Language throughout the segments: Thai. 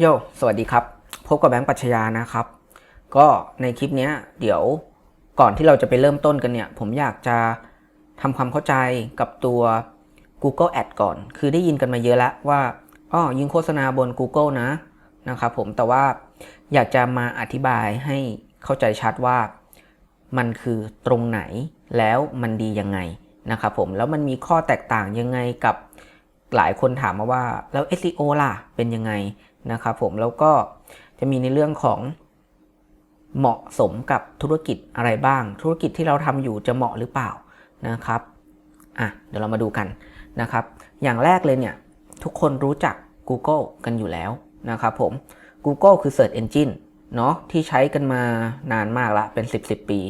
โย สวัสดีครับ พบกับแบงค์ปัชญานะครับ ก็ในคลิปนี้เดี๋ยวก่อนที่เราจะไปเริ่มต้นกันเนี่ย ผมอยากจะทำความเข้าใจกับตัว Google Ad ก่อน คือได้ยินกันมาเยอะแล้วว่าอ๋อยิงโฆษณาบน Google นะนะครับผม แต่ว่าอยากจะมาอธิบายให้เข้าใจชัดว่ามันคือตรงไหนแล้วมันดียังไงนะครับผม แล้วมันมีข้อแตกต่างยังไงกับหลายคนถามมาว่าแล้ว SEO ล่ะเป็นยังไง นะครับผมแล้วก็จะมีในเรื่องของเหมาะสมกับธุรกิจอะไรบ้าง ธุรกิจที่เราทำอยู่จะเหมาะหรือเปล่านะครับอะเดี๋ยวเรามาดูกันนะครับ อย่างแรกเลยเนี่ยทุกคนรู้จัก Google กันอยู่แล้วนะครับผม Google คือ Search Engine เนาะที่ใช้กันมานานมากละเป็น 10 10 ปี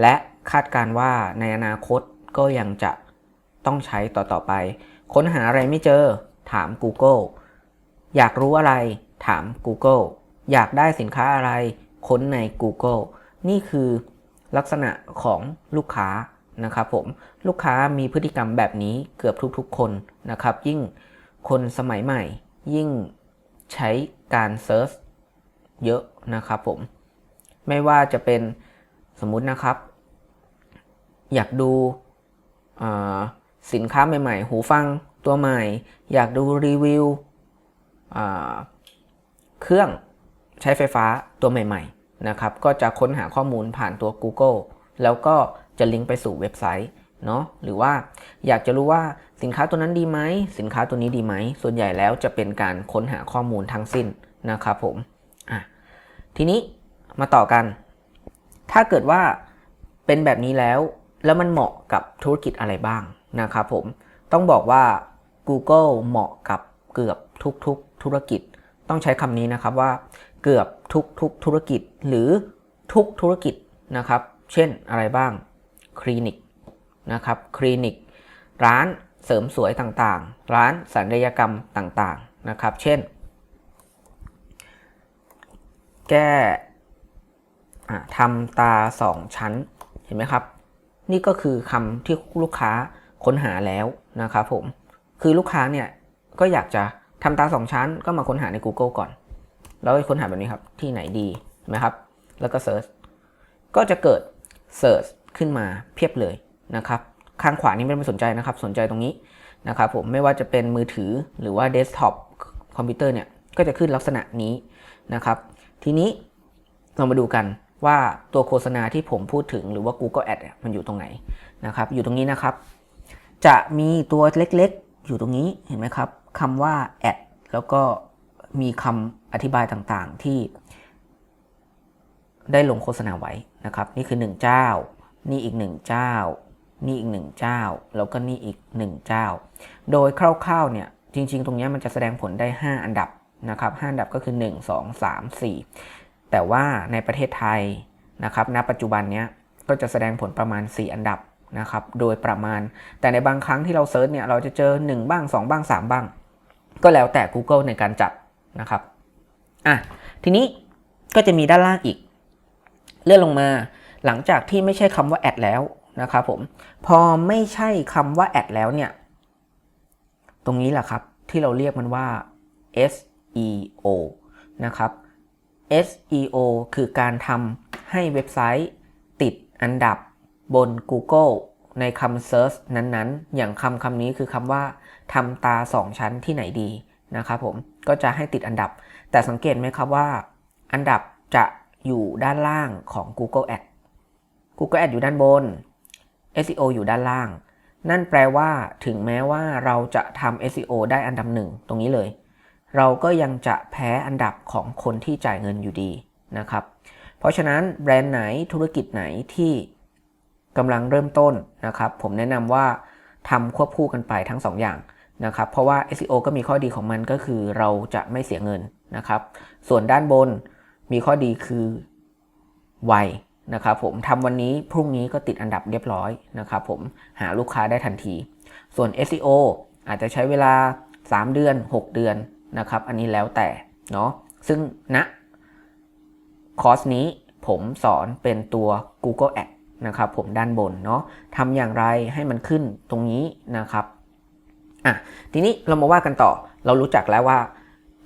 และคาดการว่าในอนาคตก็ยังจะต้องใช้ต่อ ๆ ไป ค้นหาอะไรไม่เจอถาม Google อยากรู้อะไรถาม Google อยากได้สินค้าอะไรค้นใน Google นี่คือลักษณะของลูกค้านะครับผมลูกค้ามีพฤติกรรมแบบนี้เกือบทุกๆ คนนะครับ ยิ่งคนสมัยใหม่ ยิ่งใช้การเซิร์ชเยอะนะครับผม ไม่ว่าจะเป็นสมมุตินะครับ อยากดูสินค้าใหม่ๆ หูฟังตัวใหม่ อยากดูรีวิว เครื่องใช้ไฟฟ้าตัวใหม่ๆนะครับก็จะค้นหาข้อมูลผ่านตัว Google แล้วก็จะลิงก์ไปสู่เว็บไซต์เนาะหรือว่าอยากจะรู้ว่าสินค้าตัวนั้นดีไหมสินค้าตัวนี้ดีไหม ส่วนใหญ่แล้วจะเป็นการค้นหาข้อมูลทั้งสิ้นนะครับผมอะทีนี้มาต่อกัน ถ้าเกิดว่าเป็นแบบนี้แล้ว แล้วมันเหมาะกับธุรกิจอะไรบ้างนะครับผมต้องบอกว่า Google เหมาะกับเกือบทุกๆ ธุรกิจ ต้องใช้คำนี้นะครับว่าเกือบทุกๆธุรกิจหรือทุกธุรกิจนะครับ เช่นอะไรบ้าง คลินิกนะครับ คลินิก ร้านเสริมสวยต่างๆ ร้านศัลยกรรมต่างๆนะครับ เช่น แก้ทำตาสองชั้น เห็นไหมครับ นี่ก็คือคำที่ลูกค้าค้นหาแล้วนะครับผม คือลูกค้าเนี่ยก็อยากจะ ทำตาสองชั้นก็มาค้นหาใน Google ก่อน แล้วค้นหาแบบนี้ครับ ที่ไหนดีใช่ไหมครับ แล้วก็เซิร์ชก็จะเกิดเซิร์ชขึ้นมาเพียบเลยนะครับ ข้างขวานี้ไม่ต้องสนใจนะครับ สนใจตรงนี้นะครับผมไม่ว่าจะเป็นมือถือหรือว่าเดสก์ท็อปคอมพิวเตอร์เนี่ยก็จะขึ้นลักษณะนี้นะครับ ทีนี้เรามาดูกันว่าตัวโฆษณาที่ผมพูดถึงหรือว่า Google Ad มันอยู่ตรงไหนนะครับ อยู่ตรงนี้นะครับ จะมีตัวเล็กๆ อยู่ตรงนี้เห็นไหมครับ คำว่า add แล้วก็มีคำอธิบายต่างๆที่ได้ลงโฆษณาไว้นะครับ นี่คือ 1 เจ้า นี่อีก 1 เจ้า นี่อีก 1 เจ้า แล้วก็นี่อีก 1 เจ้า โดยคร่าวๆเนี่ยจริง ๆ ตรงนี้มันจะแสดงผลได้ 5 อันดับนะครับ5อันดับก็คือ 1 2 3 4 แต่ว่าในประเทศไทยนะครับณปัจจุบันเนี้ยก็จะแสดงผลประมาณ 4 อันดับนะครับโดยประมาณ แต่ในบางครั้งที่เราเซิร์ชเนี่ยเราจะเจอ 1 บ้าง 2 บ้าง 3 บ้าง ก็แล้วแต่ Google ในการจัดนะครับอะทีนี้ก็จะมีด้านล่างอีก เลื่อนลงมาหลังจากที่ไม่ใช่คำว่าแอดแล้วนะครับผมพอไม่ใช่คำว่าแอดแล้วเนี่ย ตรงนี้แหละครับที่เราเรียกมันว่า SEO นะครับ SEO คือการทำให้เว็บไซต์ติดอันดับบน Google ในคำ Search นั้นๆ อย่างคำคำนี้คือคำว่าทำตา 2 ชั้นที่ไหนดีนะครับผมก็จะให้ติดอันดับ แต่สังเกตไหมครับว่า อันดับจะอยู่ด้านล่างของ Google Ad Google Ad อยู่ด้านบน SEO อยู่ด้านล่าง นั่นแปลว่าถึงแม้ว่าเราจะทำ SEO ได้อันดับหนึ่งตรงนี้เลย เราก็ยังจะแพ้อันดับของคนที่จ่ายเงินอยู่ดีนะครับ เพราะฉะนั้นแบรนด์ไหนธุรกิจไหนที่ กำลังเริ่มต้นนะครับ ผมแนะนำว่าทำควบคู่กันไปทั้ง2ออย่างนะครับ เพราะว่า SEO ก็มีข้อดีของมันก็คือเราจะไม่เสียเงินนะครับ ส่วนด้านบนมีข้อดีคือไวนะครับผมทำวันนี้พรุ่งนี้ก็ติดอันดับเรียบร้อยนะครับผมหาลูกค้าได้ทันที ส่วน SEO อาจจะใช้เวลา 3 เดือน 6 เดือนนะครับ อันนี้แล้วแต่เนาะซึ่งณนะคอร์สนี้ผมสอนเป็นตัว Google Ad นะครับผมด้านบนเนาะทำอย่างไรให้มันขึ้นตรงนี้นะครับอะทีนี้เรามาว่ากันต่อเรารู้จักแล้วว่า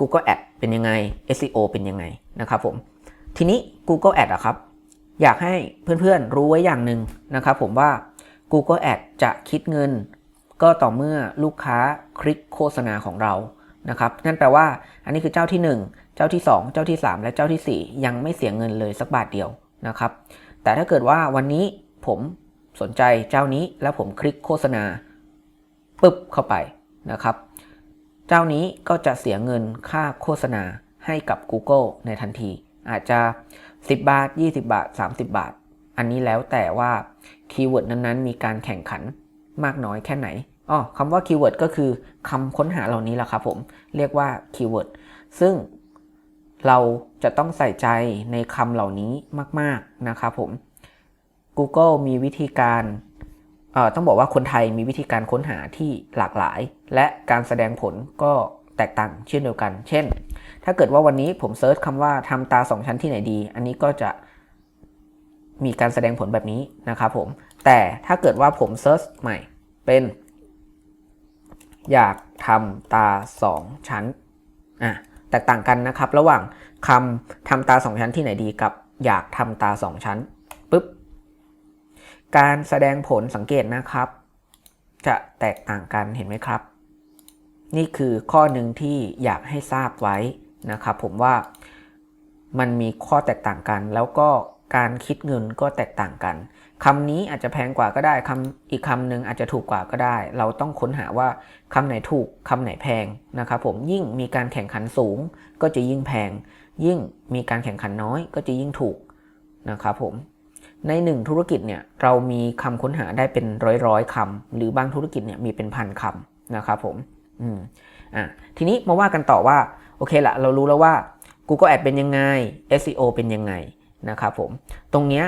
Google Ad เป็นยังไง SEO เป็นยังไงนะครับผมทีนี้ Google Ad อะครับอยากให้เพื่อนๆรู้ไว้อย่างหนึ่งนะครับผมว่า Google Ad จะคิดเงิน ก็ต่อเมื่อลูกค้าคลิกโฆษณาของเรานะครับนั่นแปลว่าอันนี้คือเจ้าที่ 1 เจ้าที่ 2 เจ้าที่ 3 และเจ้าทีสี่4 ยังไม่เสียเงินเลยสักบาทเดียวนะครับ แต่ถ้าเกิดว่าวันนี้ผมสนใจเจ้านี้แล้วผมคลิกโฆษณาปึ๊บเข้าไปนะครับ เจ้านี้ก็จะเสียเงินค่าโฆษณาให้กับ Google ในทันที อาจจะ 10 บาท 20 บาท 30 บาท อันนี้แล้วแต่ว่าคีย์เวิร์ดนั้นๆ มีการแข่งขันมากน้อยแค่ไหนอ๋อคำว่าคีย์เวิร์ดก็คือคำค้นหาเหล่านี้แหละครับผม เรียกว่าคีย์เวิร์ดซึ่ง เราจะต้องใส่ใจในคำเหล่านี้มาก ๆ นะครับผม Google มีวิธีการต้องบอกว่าคนไทยมีวิธีการค้นหาที่หลากหลาย และการแสดงผลก็แตกต่างเช่นเดียวกัน เช่น ถ้าเกิดว่าวันนี้ผมเซิร์ชคำว่าทำตาสองชั้นที่ไหนดี อันนี้ก็จะมีการแสดงผลแบบนี้นะครับผม แต่ถ้าเกิดว่าผมเซิร์ชใหม่เป็น อยากทำตาสองชั้น อะ ตกต่างกันนะครับ ระหว่างคำทำตาสองชั้นที่ไหนดีกับอยากทำตาสองชั้นปุ๊บการแสดงผลสังเกตนะครับ จะแตกต่างกันเห็นไหมครับ นี่คือข้อหนึ่งที่อยากให้ทราบไว้นะครับผมว่ามันมีข้อแตกต่างกัน แล้วก็การคิดเงินก็แตกต่างกัน คำนี้อาจจะแพงกว่าก็ได้คำอีกคำหนึ่งอาจจะถูกกว่าก็ได้ เราต้องค้นหาว่าคำไหนถูกคำไหนแพงนะครับผมยิ่งมีการแข่งขันสูงก็จะยิ่งแพง ยิ่งมีการแข่งขันน้อยก็จะยิ่งถูกนะครับผมในหนึ่งธุรกิจเนี่ยเรามีคำค้นหาได้เป็นร้อยร้อยคำหรือบางธุรกิจเนี่ยมีเป็นพันคำนะครับผมอืมอะทีนี้มาว่ากันต่อว่าโอเคละเรารู้แล้วว่า Google Ad เป็นยังไง SEO เป็นยังไงนะครับผมตรงเนี้ย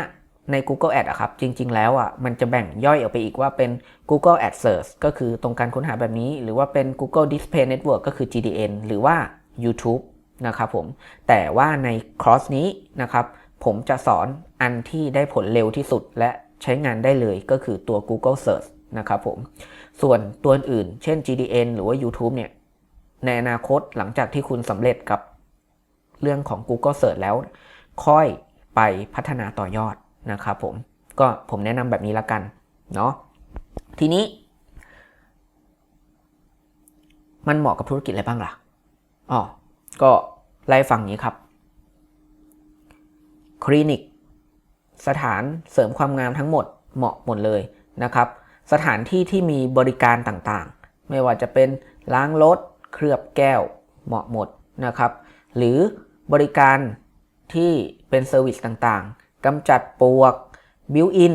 ใน Google Ad อะครับ จริง ๆ แล้วอะมันจะแบ่งย่อยออกไปอีกว่าเป็น Google Ad Search ก็คือตรงการค้นหาแบบนี้ หรือว่าเป็น Google Display Network ก็คือ GDN หรือว่า YouTube นะครับผม แต่ว่าในคอร์สนี้นะครับ ผมจะสอนอันที่ได้ผลเร็วที่สุดและใช้งานได้เลยก็คือตัว Google Search นะครับผม ส่วนตัวอื่น เช่น GDN หรือว่า YouTube เนี่ย ในอนาคตหลังจากที่คุณสำเร็จกับเรื่องของ Google Search แล้ว ค่อยไปพัฒนาต่อยอด นะครับผมก็ผมแนะนำแบบนี้ละกันเนาะทีนี้ มันเหมาะกับธุรกิจอะไรบ้างล่ะอ๋อก็ไล่ฟังนี้ครับ คลินิก สถานเสริมความงามทั้งหมดเหมาะหมดเลยนะครับ สถานที่ที่มีบริการต่างๆ ไม่ว่าจะเป็นล้างรถเคลือบแก้วเหมาะหมดนะครับ หรือบริการที่เป็นเซอร์วิสต่างๆ กำจัดปวก บิวอิน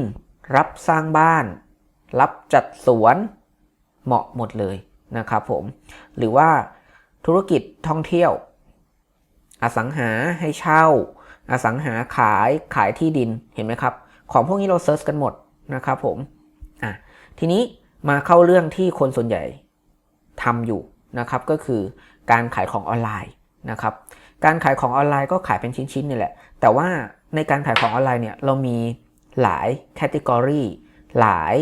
รับสร้างบ้าน รับจัดสวน เหมาะหมดเลยนะครับผม หรือว่าธุรกิจท่องเที่ยว อสังหาให้เช่า อสังหาขายขายที่ดินเห็นไหมครับ ของพวกนี้เราเซิร์ชกันหมดนะครับผมอะทีนี้มาเข้าเรื่องที่คนส่วนใหญ่ทำอยู่นะครับ ก็คือการขายของออนไลน์นะครับ การขายของออนไลน์ก็ขายเป็นชิ้นๆนี่แหละ แต่ว่า ในการขายของออนไลน์เนี่ยเรามีหลายแคตตากรีหลาย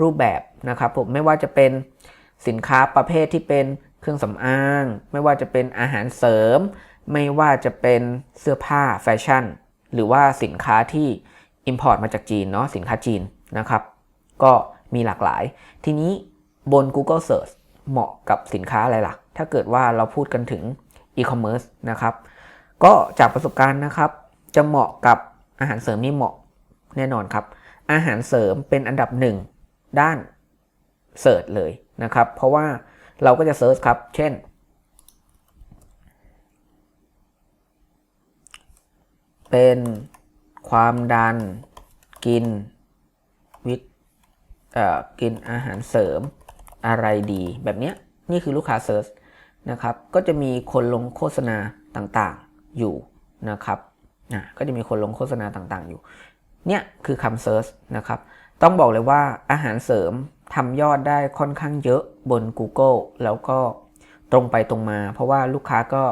รูปแบบนะครับผมไม่ว่าจะเป็นสินค้าประเภทที่เป็นเครื่องสำอาง ไม่ว่าจะเป็นอาหารเสริม ไม่ว่าจะเป็นเสื้อผ้าแฟชั่น หรือว่าสินค้าที่ Import มาจากจีนเนาะสินค้าจีนนะครับ ก็มีหลากหลาย ทีนี้บน Google Search เหมาะกับสินค้าอะไรล่ะ ถ้าเกิดว่าเราพูดกันถึง e-commerce นะครับ ก็จากประสบการณ์นะครับ จะเหมาะกับอาหารเสริมนี่เหมาะแน่นอนครับ อาหารเสริมเป็นอันดับหนึ่งด้านเสิร์ชเลยนะครับ เพราะว่าเราก็จะเซิร์ชครับ เช่น เป็นความดันกินวิตกินอาหารเสริมอะไรดี แบบนี้นี่คือลูกค้าเซิร์ชนะครับ ก็จะมีคนลงโฆษณาต่างๆอยู่นะครับ ก็จะมีคนลงโฆษณาต่างๆอยู่ เนี่ยคือคำเซิร์ชนะครับ ต้องบอกเลยว่าอาหารเสริมทำยอดได้ค่อนข้างเยอะบน Google แล้วก็ตรงไปตรงมา เพราะว่าลูกค้าก็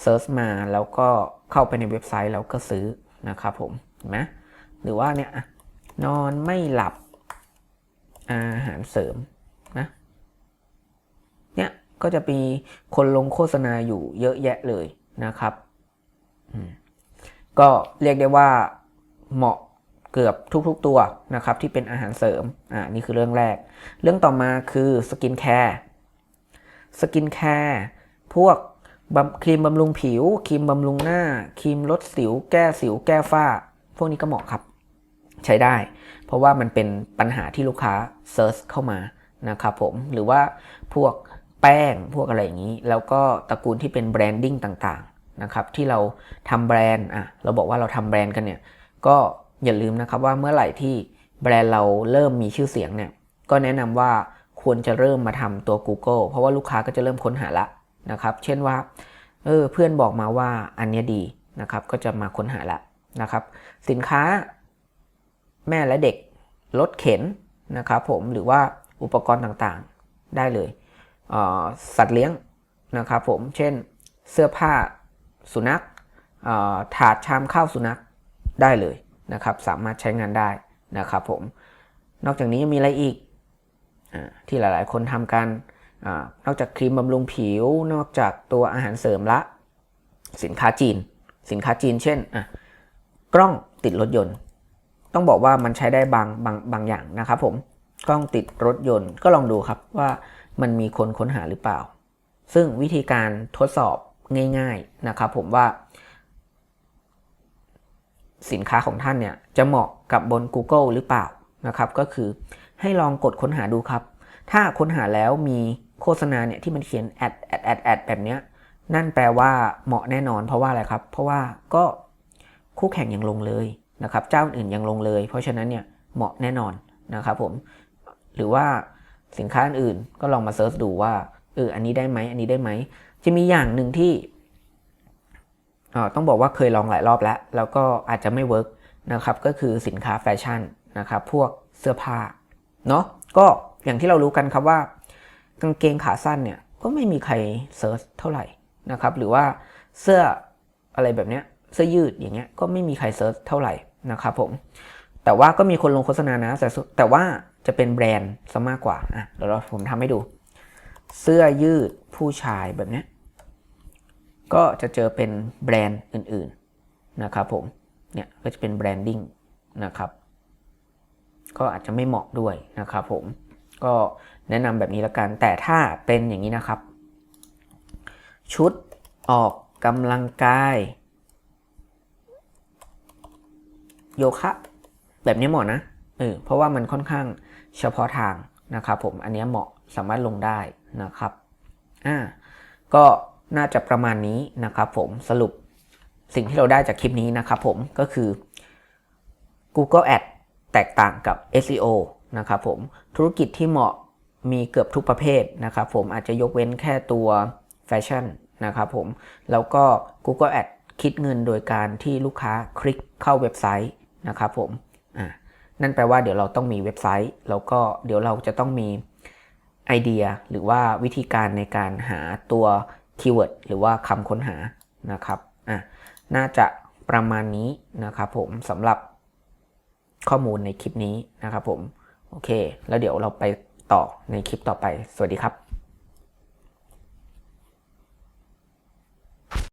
เซิร์ชมาแล้วก็เข้าไปในเว็บไซต์แล้วก็ซื้อนะครับผมเห็นไหมหรือว่าเนี่ยนอนไม่หลับอาหารเสริมนะเนี่ยก็จะมีคนลงโฆษณาอยู่เยอะแยะเลยนะครับ อืม ก็เรียกได้ว่าเหมาะเกือบทุกๆตัวนะครับที่เป็นอาหารเสริม อ่านี่คือเรื่องแรก เรื่องต่อมาคือสกินแคร์ สกินแคร์พวกครีมบำรุงผิว ครีมบำรุงหน้า ครีมลดสิว แก้สิว แก้ฝ้า พวกนี้ก็เหมาะครับ ใช้ได้ เพราะว่ามันเป็นปัญหาที่ลูกค้าเซิร์ชเข้ามานะครับผม หรือว่าพวกแป้ง พวกอะไรอย่างนี้ แล้วก็ตระกูลที่เป็นแบรนดิ้งต่าง นะครับที่เราทำแบรนด์อะเราบอกว่าเราทำแบรนด์กันเนี่ยก็อย่าลืมนะครับว่าเมื่อไหร่ที่แบรนด์เราเริ่มมีชื่อเสียงเนี่ยก็แนะนำว่าควรจะเริ่มมาทำตัว Google เพราะว่าลูกค้าก็จะเริ่มค้นหาละนะครับเช่นว่าเออเพื่อนบอกมาว่าอันนี้ดีนะครับก็จะมาค้นหาละนะครับสินค้าแม่และเด็กรถเข็นนะครับผมหรือว่าอุปกรณ์ต่างๆได้เลยเออสัตว์เลี้ยงนะครับผมเช่นเสื้อผ้า สุนัขถาดชามข้าวสุนัขได้เลยนะครับ สามารถใช้งานได้นะครับผม นอกจากนี้ยังมีอะไรอีกอที่หลายๆ คนทำกันอนอกจากครีมบำรุงผิว นอกจากตัวอาหารเสริมละ สินค้าจีน สินค้าจีน เช่นอะกล้องติดรถยนต์ ต้องบอกว่ามันใช้ได้บางบางบางอย่างนะครับผม กล้องติดรถยนต์ก็ลองดูครับว่ามันมีคนค้นหาหรือเปล่า ซึ่งวิธีการทดสอบ ง่าย ๆนะครับ ผมว่า สินค้าของท่านเนี่ยจะเหมาะกับบน Google หรือเปล่านะครับ ก็คือให้ลองกดค้นหาดูครับ ถ้าค้นหาแล้วมีโฆษณาเนี่ยที่มันเขียนแอดแอดแอดแอดแบบเนี้ยนั่นแปลว่าเหมาะแน่นอนเพราะว่าอะไรครับ เพราะว่าก็คู่แข่งยังลงเลยนะครับเจ้าอื่นยังลงเลย เพราะฉะนั้นเนี่ยเหมาะแน่นอนนะครับผมหรือว่าสินค้าอื่นก็ลองมาเซิร์ชดูว่าเอออันนี้ได้ไหมอันนี้ได้ไหม จะมีอย่างหนึ่งที่ต้องบอกว่าเคยลองหลายรอบแล้ว แล้วก็อาจจะไม่เวิร์กนะครับ ก็คือสินค้าแฟชั่นนะครับ พวกเสื้อผ้าเนาะก็อย่างที่เรารู้กันครับว่า กางเกงขาสั้นเนี่ยก็ไม่มีใครเซิร์ชเท่าไหร่นะครับ หรือว่าเสื้ออะไรแบบเนี้ยเสื้อยืดอย่างเงี้ยก็ไม่มีใครเซิร์ชเท่าไหร่นะครับผมแต่ว่าก็มีคนลงโฆษณานะแต่แต่ว่าจะเป็นแบรนด์ซะมากกว่าอะเดี๋ยวเราผมทำให้ดู เสื้อยืดผู้ชายแบบนี้ก็จะเจอเป็นแบรนด์อื่นๆนะครับผมเนี่ยก็จะเป็นแบรนดิ้งนะครับก็อาจจะไม่เหมาะด้วยนะครับผมก็แนะนำแบบนี้ละกัน แต่ถ้าเป็นอย่างนี้นะครับ ชุดออกกำลังกาย โยคะ แบบนี้เหมาะนะเออเพราะว่ามันค่อนข้างเฉพาะทางนะครับผมอันนี้เหมาะสามารถลงได้ นะครับอ่าก็น่าจะประมาณนี้นะครับผมสรุปสิ่งที่เราได้จากคลิปนี้นะครับผมก็คือ Google Ad แตกต่างกับ SEO นะครับผมธุรกิจที่เหมาะมีเกือบทุกประเภทนะครับผมอาจจะยกเว้นแค่ตัวแฟชั่นนะครับผมแล้วก็ Google Ad คิดเงินโดยการที่ลูกค้าคลิกเข้าเว็บไซต์นะครับผมอ่านั่นแปลว่าเดี๋ยวเราต้องมีเว็บไซต์ แล้วก็เดี๋ยวเราจะต้องมี ไอเดียหรือว่าวิธีการในการหาตัวคีย์เวิร์ดหรือว่าคำค้นหานะครับอะน่าจะประมาณนี้นะครับผมสำหรับข้อมูลในคลิปนี้นะครับผม โอเค แล้วเดี๋ยวเราไปต่อในคลิปต่อไป สวัสดีครับ